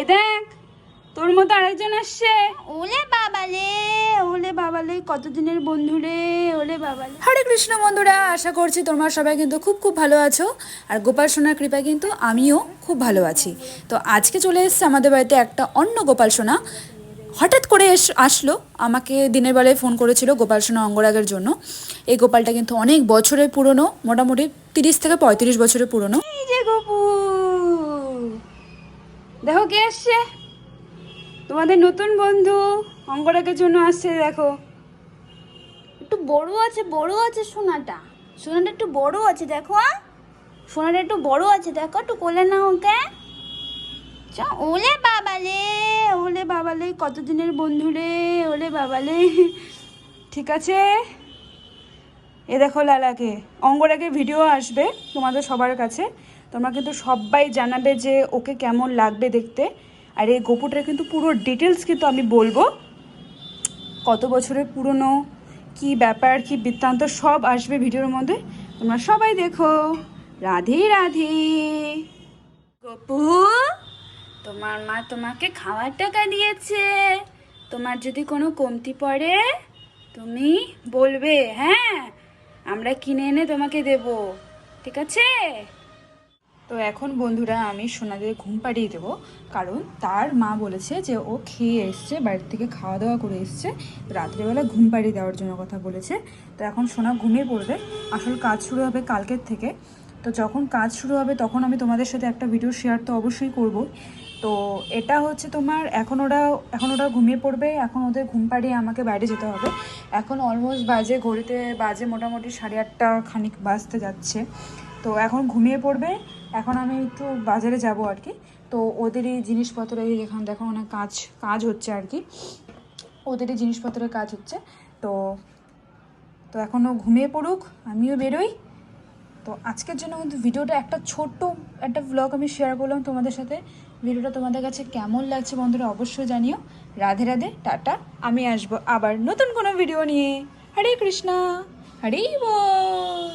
এ দেখ তোর মতো আরেকজন আসছে। ওলে বাবালে ওলে বাবালে কতদিনের বন্ধুরে ওলে বাবালে। হরে কৃষ্ণ বন্ধুরা আশা করছি তোমার সবাই কিন্তু খুব খুব ভালো আছো। আর গোপাল সোনার কৃপায় কিন্তু আমিও খুব ভালো আছি। তো আজকে চলে এসছে আমাদের বাড়িতে একটা অন্য গোপাল সোনা। হঠাৎ করে এস আসলো আমাকে দিনের বেলায় ফোন করেছিল গোপাল সোনা অঙ্গরাগের জন্য। এই গোপালটা কিন্তু অনেক বছরের পুরনো মোটামুটি তিরিশ থেকে পঁয়ত্রিশ বছরের পুরনো। এই যে গোপুর দেখো কে আসছে? তোমাদের নতুন বন্ধু অঙ্গরাগের জন্য আসছে, দেখো। একটু বড় আছে বড় আছে সোনাটা। সোনাটা একটু বড় আছে, দেখো? সোনাটা একটু বড় আছে, দেখো, একটু কোলে না ওকে। ওলে বাবালে ওলে বাবালে, কতদিনের বন্ধু রে, ওলে বাবালে। ঠিক আছে? এ দেখো লালাকে, অঙ্গরাগের ভিডিও আসবে তোমাদের সবার কাছে। তোমরা কিন্তু সবাই জানাবে যে ওকে কেমন লাগবে দেখতে। আর এই গোপুটার কিন্তু পুরো ডিটেলস কিন্তু আমি বলব। কত বছরের পুরনো, কি ব্যাপার, কি বৃত্তান্ত, সব আসবে ভিডিওর মধ্যে। তোমরা সবাই দেখো। রাধে রাধে। গপু, তোমার মা তোমাকে খাওয়ার টাকা দিয়েছে। তোমার যদি কোনো কমতি পড়ে, তুমি বলবে হ্যাঁ। আমরা কিনে এনে তোমাকে দেব, ঠিক আছে? তো এখন বন্ধুরা, আমি সোনাদের ঘুম পাড়িয়ে দেবো। কারণ তার মা বলেছে যে ও খেয়ে এসছে, বাড়ির থেকে খাওয়া দাওয়া করে এসছে। রাত্রেবেলা ঘুম পাড়িয়ে দেওয়ার জন্য কথা বলেছে। তো এখন সোনা ঘুমিয়ে পড়বে। আসল কাজ শুরু হবে কালকের থেকে। তো যখন কাজ শুরু হবে তখন আমি তোমাদের সাথে একটা ভিডিও শেয়ার তো অবশ্যই করব। তো এটা হচ্ছে তোমার, এখন ওরা এখন ওরা ঘুমিয়ে পড়বে, এখন ওদের ঘুম পাড়িয়ে আমাকে বাইরে যেতে হবে। এখন অলমোস্ট বাজে, ঘড়িতে বাজে মোটামুটি সাড়ে আটটা খানিক বাজতে যাচ্ছে। তো এখন ঘুমিয়ে পড়বে, এখন আমি একটু বাজারে যাব আর কি। তো ওদেরই জিনিসপত্র, এই যেখানে দেখো অনেক কাজ কাজ হচ্ছে আর কি। ওদেরই জিনিসপত্রের কাজ হচ্ছে। তো তো এখনও ঘুমিয়ে পড়ুক, আমিও বেরোই। তো আজকের জন্য কিন্তু ভিডিওটা একটা ছোট্ট একটা ব্লগ আমি শেয়ার করলাম তোমাদের সাথে। ভিডিওটা তোমাদের কাছে কেমন লাগছে বন্ধুরা অবশ্যই জানিও। রাধে রাধে, টাটা। আমি আসব আবার নতুন কোনো ভিডিও নিয়ে। হরে কৃষ্ণা, হরে বল।